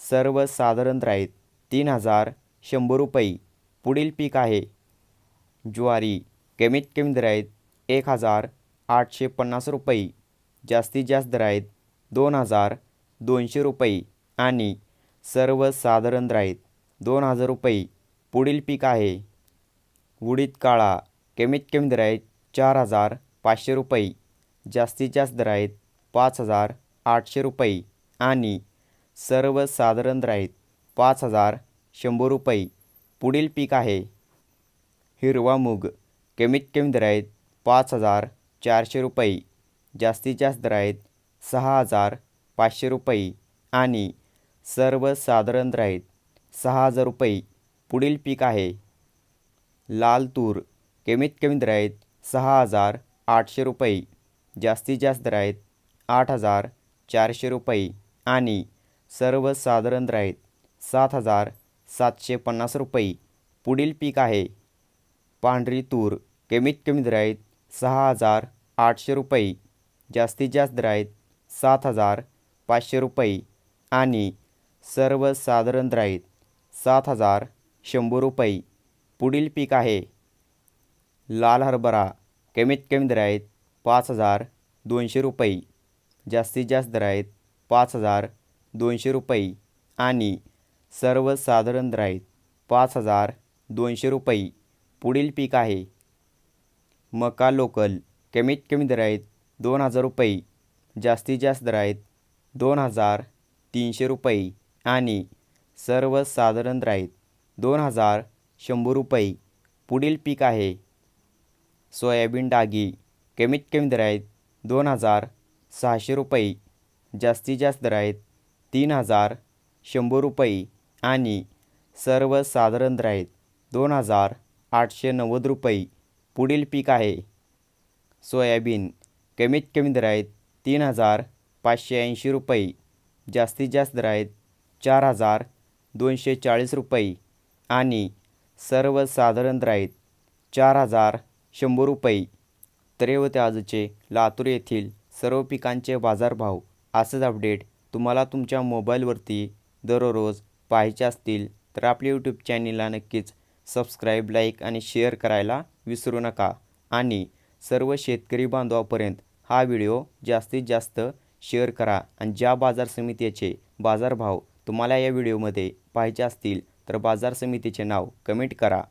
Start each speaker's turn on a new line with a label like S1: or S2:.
S1: सर्व साधारण आहेत तीन हजार शंभर रुपये पुढील पीक आहे. ज्वारी कमीत कमी दर आहेत एक हजार आठशे पन्नास रुपये जास्तीत जास्त दर आहेत दोन हजार दोनशे रुपये आणि सर्वसाधारण साधारण आहेत दोन हजार रुपये पुढील पीक आहे. उडीद काळा कमीत कमी दर आहेत चार हजार पाचशे रुपये जास्तीत जास्त दर आहेत पाच हजार आठशे रुपये आणि सर्वसाधारण राहीत पाच हजार शंभर रुपये. पुढील पीक आहे. हिरवा मूग. कमीत कमी दराईत पाच हजार चारशे रुपये. जास्तीत जास्त दर आहेत सहा हजार पाचशे रुपये. आणि सर्वसाधारण राहीत सहा हजार रुपये. पुढील पीक आहे. लाल तूर. कमीत कमी दराईत सहा हजार आठशे रुपये. जास्तीत जास्त दर आहेत आठ हजार चारशे रुपये. आणि सर्वसाधारण साधारण आहेत सात हजार सातशे पन्नास रुपये. पुढील पीक आहे. पांढरी तूर कमीत कमी दराईत सहा हजार आठशे रुपये. जास्तीत जास्त दराईत सात हजार पाचशे रुपये. आणि सर्वसाधारण साधारण आहेत सात हजार शंभर रुपये. पुढील पीक आहे. लाल हरभरा कमीत कमी दराईत पाच हजार दोनशे रुपये. जास्तीत जास्त दराईत पाच हजार दोनशे रुपये आणि सर्वसाधारण राईत आहेत पाच हजार दोनशे रुपये. पुढील पीक आहे. मका लोकल कमीत कमी दराईत दोन हजार रुपये जास्तीत जास्त दर आहेत दोन हजार तीनशे रुपये आणि सर्वसाधारण राईत दोन हजार शंभर रुपये. पुढील पीक आहे. सोयाबीन डागी कमीत कमी दराईत आहेत दोन हजार सहाशे रुपये जास्तीत जास्त दर आहेत तीन हजार शंभर रुपये आणि सर्वसाधारण दर दोन हजार आठशे नव्वद रुपये. पुढील पीक आहे. सोयाबीन कमीत कमी दर आहेत तीन हजार पाचशे ऐंशी रुपये. जास्तीत जास्त दर आहेत चार हजार दोनशे चाळीस रुपये. आणि सर्वसाधारण दर चार हजार शंभर रुपये. तर होते आजचे लातूर येथील सर्व पिकांचे बाजारभाव असंच अपडेट तुम्हाला तुमच्या मोबाईलवरती दररोज पाहायचे असतील तर आपल्या यूट्यूब चॅनलला नक्कीच सबस्क्राईब लाईक आणि शेअर करायला विसरू नका. आणि सर्व शेतकरी बांधवापर्यंत हा व्हिडिओ जास्तीत जास्त शेअर करा. आणि ज्या बाजार समितीचे बाजारभाव तुम्हाला या व्हिडिओमध्ये पाहायचे असतील तर बाजार समितीचे नाव कमेंट करा.